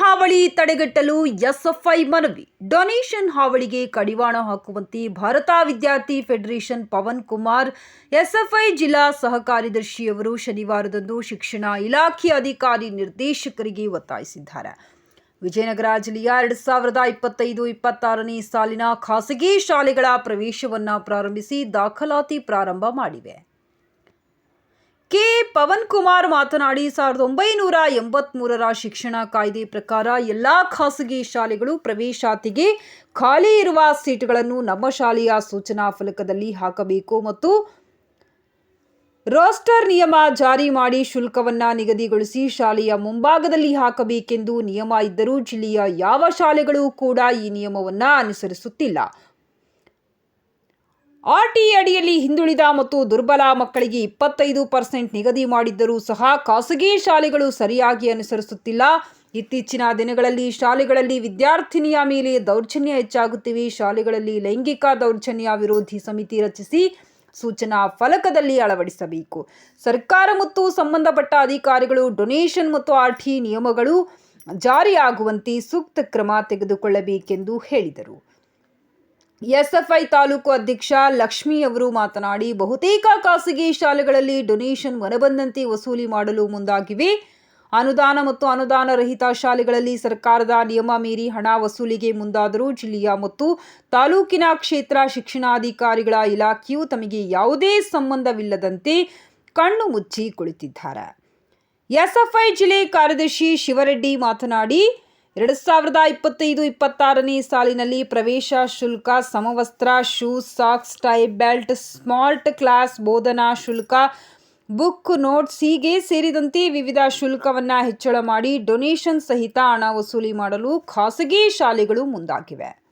ಹಾವಳಿ ತಡೆಗಟ್ಟಲು ಎಸ್ಎಫ್ಐ ಮನವಿ. ಡೊನೇಷನ್ ಹಾವಳಿಗೆ ಕಡಿವಾಣ ಹಾಕುವಂತೆ ಭಾರತ ವಿದ್ಯಾರ್ಥಿ ಫೆಡರೇಷನ್ ಪವನ್ ಕುಮಾರ್, ಎಸ್ಎಫ್ಐ ಜಿಲ್ಲಾ ಸಹಕಾರ್ಯದರ್ಶಿಯವರು ಶನಿವಾರದಂದು ಶಿಕ್ಷಣ ಇಲಾಖೆ ಅಧಿಕಾರಿ ನಿರ್ದೇಶಕರಿಗೆ ಒತ್ತಾಯಿಸಿದ್ದಾರೆ. ವಿಜಯನಗರ ಜಿಲ್ಲೆಯ ಎರಡು ಸಾವಿರದ ಇಪ್ಪತ್ತೈದು ಇಪ್ಪತ್ತಾರನೇ ಸಾಲಿನ ಖಾಸಗಿ ಶಾಲೆಗಳ ಪ್ರವೇಶವನ್ನು ಪ್ರಾರಂಭಿಸಿ ದಾಖಲಾತಿ ಪ್ರಾರಂಭ ಮಾಡಿವೆ. ಕೆ. ಪವನ್ ಕುಮಾರ್ ಮಾತನಾಡಿ ಸಾವಿರದ ಒಂಬೈನೂರ ಎಂಬತ್ಮೂರರ ಶಿಕ್ಷಣ ಕಾಯ್ದೆ ಪ್ರಕಾರ ಎಲ್ಲ ಖಾಸಗಿ ಶಾಲೆಗಳು ಪ್ರವೇಶಾತಿಗೆ ಖಾಲಿ ಇರುವ ಸೀಟುಗಳನ್ನು ನಮ್ಮ ಶಾಲೆಯ ಸೂಚನಾ ಫಲಕದಲ್ಲಿ ಹಾಕಬೇಕು ಮತ್ತು ರೋಸ್ಟರ್ ನಿಯಮ ಜಾರಿ ಮಾಡಿ ಶುಲ್ಕವನ್ನು ನಿಗದಿಗೊಳಿಸಿ ಶಾಲೆಯ ಮುಂಭಾಗದಲ್ಲಿ ಹಾಕಬೇಕೆಂದು ನಿಯಮ ಇದ್ದರೂ ಜಿಲ್ಲೆಯ ಯಾವ ಶಾಲೆಗಳು ಕೂಡ ಈ ನಿಯಮವನ್ನು ಅನುಸರಿಸುತ್ತಿಲ್ಲ. ಆರ್ಟಿ ಅಡಿಯಲ್ಲಿ ಹಿಂದುಳಿದ ಮತ್ತು ದುರ್ಬಲ ಮಕ್ಕಳಿಗೆ ಇಪ್ಪತ್ತೈದು ಪರ್ಸೆಂಟ್ ನಿಗದಿ ಮಾಡಿದ್ದರೂ ಸಹ ಖಾಸಗಿ ಶಾಲೆಗಳು ಸರಿಯಾಗಿ ಅನುಸರಿಸುತ್ತಿಲ್ಲ. ಇತ್ತೀಚಿನ ದಿನಗಳಲ್ಲಿ ಶಾಲೆಗಳಲ್ಲಿ ವಿದ್ಯಾರ್ಥಿನಿಯ ಮೇಲೆ ದೌರ್ಜನ್ಯ ಹೆಚ್ಚಾಗುತ್ತಿವೆ. ಶಾಲೆಗಳಲ್ಲಿ ಲೈಂಗಿಕ ದೌರ್ಜನ್ಯ ವಿರೋಧಿ ಸಮಿತಿ ರಚಿಸಿ ಸೂಚನಾ ಫಲಕದಲ್ಲಿ ಅಳವಡಿಸಬೇಕು. ಸರ್ಕಾರ ಮತ್ತು ಸಂಬಂಧಪಟ್ಟ ಅಧಿಕಾರಿಗಳು ಡೊನೇಷನ್ ಮತ್ತು ಆರ್ಟಿ ನಿಯಮಗಳು ಜಾರಿಯಾಗುವಂತೆ ಸೂಕ್ತ ಕ್ರಮ ತೆಗೆದುಕೊಳ್ಳಬೇಕೆಂದು ಹೇಳಿದರು. ಎಸ್ಎಫ್ಐ ತಾಲೂಕು ಅಧ್ಯಕ್ಷ ಲಕ್ಷ್ಮಿ ಅವರು ಮಾತನಾಡಿ, ಬಹುತೇಕ ಖಾಸಗಿ ಶಾಲೆಗಳಲ್ಲಿ ಡೊನೇಷನ್ ಮನಬಂದಂತೆ ವಸೂಲಿ ಮಾಡಲು ಮುಂದಾಗಿವೆ. ಅನುದಾನ ಮತ್ತು ಅನುದಾನ ರಹಿತ ಶಾಲೆಗಳಲ್ಲಿ ಸರ್ಕಾರದ ನಿಯಮ ಮೀರಿ ಹಣ ವಸೂಲಿಗೆ ಮುಂದಾದರೂ ಜಿಲ್ಲೆಯ ಮತ್ತು ತಾಲೂಕಿನ ಕ್ಷೇತ್ರ ಶಿಕ್ಷಣಾಧಿಕಾರಿಗಳ ಇಲಾಖೆಯು ತಮಗೆ ಯಾವುದೇ ಸಂಬಂಧವಿಲ್ಲದಂತೆ ಕಣ್ಣು ಮುಚ್ಚಿ ಕುಳಿತಿದ್ದಾರೆ. ಎಸ್ಎಫ್ಐ ಜಿಲ್ಲೆ ಕಾರ್ಯದರ್ಶಿ ಶಿವರೆಡ್ಡಿ ಮಾತನಾಡಿ ಎರಡು ಸಾವಿರದ ಇಪ್ಪತ್ತೈದು, ಇಪ್ಪತ್ತಾರನೇ ಸಾಲಿನಲ್ಲಿ ಪ್ರವೇಶ ಶುಲ್ಕ, ಸಮವಸ್ತ್ರ shoes socks, tie belt, smart class, ಬೋಧನಾ ಶುಲ್ಕ, ಬುಕ್ ನೋಟ್ಸ್ ಹೀಗೆ ಸೇರಿದಂತೆ ವಿವಿಧ ಶುಲ್ಕವನ್ನು ಹೆಚ್ಚಳ ಮಾಡಿ ಡೊನೇಷನ್ ಸಹಿತ ಹಣ ವಸೂಲಿ ಮಾಡಲು ಖಾಸಗಿ ಶಾಲೆಗಳು ಮುಂದಾಗಿವೆ.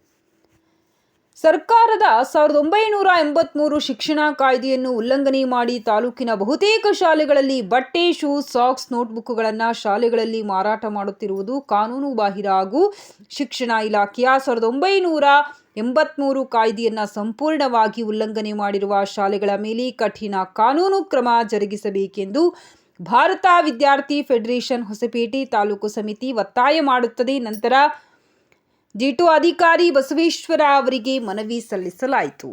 ಸರ್ಕಾರದ ಸಾವಿರದ ಒಂಬೈನೂರ ಎಂಬತ್ಮೂರು ಶಿಕ್ಷಣ ಕಾಯ್ದೆಯನ್ನು ಉಲ್ಲಂಘನೆ ಮಾಡಿ ತಾಲೂಕಿನ ಬಹುತೇಕ ಶಾಲೆಗಳಲ್ಲಿ ಬಟ್ಟೆ, ಶೂ, ಸಾಕ್ಸ್, ನೋಟ್ಬುಕ್ಗಳನ್ನು ಶಾಲೆಗಳಲ್ಲಿ ಮಾರಾಟ ಮಾಡುತ್ತಿರುವುದು ಕಾನೂನು ಬಾಹಿರ ಹಾಗೂ ಶಿಕ್ಷಣ ಇಲಾಖೆಯ ಸಾವಿರದ ಒಂಬೈನೂರ ಎಂಬತ್ಮೂರು ಕಾಯ್ದೆಯನ್ನು ಸಂಪೂರ್ಣವಾಗಿ ಉಲ್ಲಂಘನೆ ಮಾಡಿರುವ ಶಾಲೆಗಳ ಮೇಲೆ ಕಠಿಣ ಕಾನೂನು ಕ್ರಮ ಜರುಗಿಸಬೇಕೆಂದು ಭಾರತ ವಿದ್ಯಾರ್ಥಿ ಫೆಡರೇಷನ್ ಹೊಸಪೇಟೆ ತಾಲೂಕು ಸಮಿತಿ ಒತ್ತಾಯ ಮಾಡುತ್ತದೆ. ನಂತರ ಜಿಟು ಅಧಿಕಾರಿ ಬಸವೇಶ್ವರ ಅವರಿಗೆ ಮನವಿ ಸಲ್ಲಿಸಲಾಯಿತು.